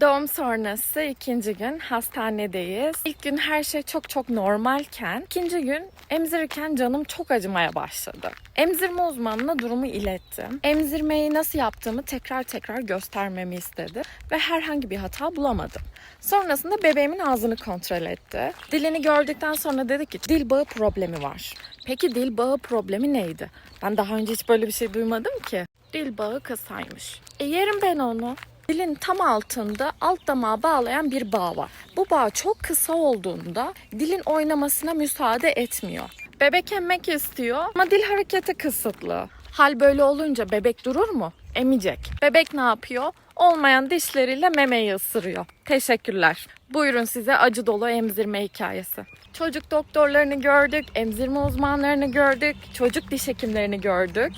Doğum sonrası ikinci gün hastanedeyiz. İlk gün her şey çok çok normalken ikinci gün emzirirken canım çok acımaya başladı. Emzirme uzmanına durumu ilettim. Emzirmeyi nasıl yaptığımı tekrar tekrar göstermemi istedi ve herhangi bir hata bulamadım. Sonrasında bebeğimin ağzını kontrol etti. Dilini gördükten sonra dedi ki dil bağı problemi var. Peki dil bağı problemi neydi? Ben daha önce hiç böyle bir şey duymadım ki. Dil bağı kısaymış. E yerim ben onu. Dilin tam altında alt damağa bağlayan bir bağ var. Bu bağ çok kısa olduğunda dilin oynamasına müsaade etmiyor. Bebek emmek istiyor ama dil hareketi kısıtlı. Hal böyle olunca bebek durur mu? Emecek. Bebek ne yapıyor? Olmayan dişleriyle memeyi ısırıyor. Teşekkürler. Buyurun size acı dolu emzirme hikayesi. Çocuk doktorlarını gördük, emzirme uzmanlarını gördük, çocuk diş hekimlerini gördük.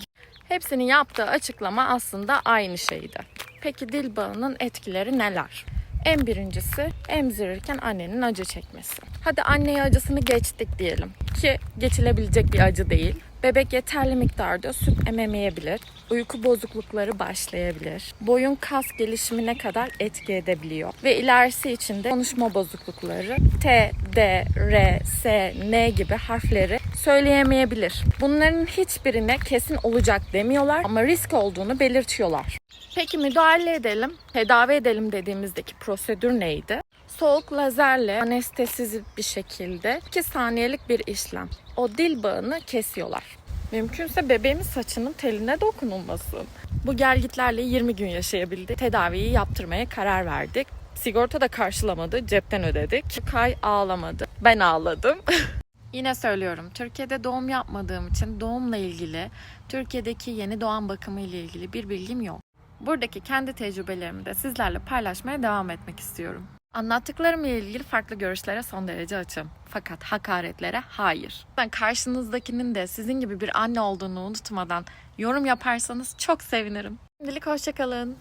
Hepsinin yaptığı açıklama aslında aynı şeydi. Peki dil bağının etkileri neler? En birincisi emzirirken annenin acı çekmesi. Hadi anneye acısını geçtik diyelim ki geçilebilecek bir acı değil. Bebek yeterli miktarda süt ememeyebilir. Uyku bozuklukları başlayabilir. Boyun kas gelişimine kadar etki edebiliyor. Ve ilerisi için de konuşma bozuklukları T, D, R, S, N gibi harfleri söyleyemeyebilir. Bunların hiçbirine kesin olacak demiyorlar ama risk olduğunu belirtiyorlar. Peki müdahale edelim, tedavi edelim dediğimizdeki prosedür neydi? Soğuk lazerle anestesiz bir şekilde 2 saniyelik bir işlem. O dil bağını kesiyorlar. Mümkünse bebeğimin saçının teline dokunulmasın. Bu gelgitlerle 20 gün yaşayabildi. Tedaviyi yaptırmaya karar verdik. Sigorta da karşılamadı, cepten ödedik. Kay ağlamadı. Ben ağladım. Yine söylüyorum, Türkiye'de doğum yapmadığım için doğumla ilgili, Türkiye'deki yeni doğan bakımı ile ilgili bir bilgim yok. Buradaki kendi tecrübelerimi de sizlerle paylaşmaya devam etmek istiyorum. Anlattıklarımla ilgili farklı görüşlere son derece açım. Fakat hakaretlere hayır. Ben karşınızdakinin de sizin gibi bir anne olduğunu unutmadan yorum yaparsanız çok sevinirim. Şimdilik hoşçakalın.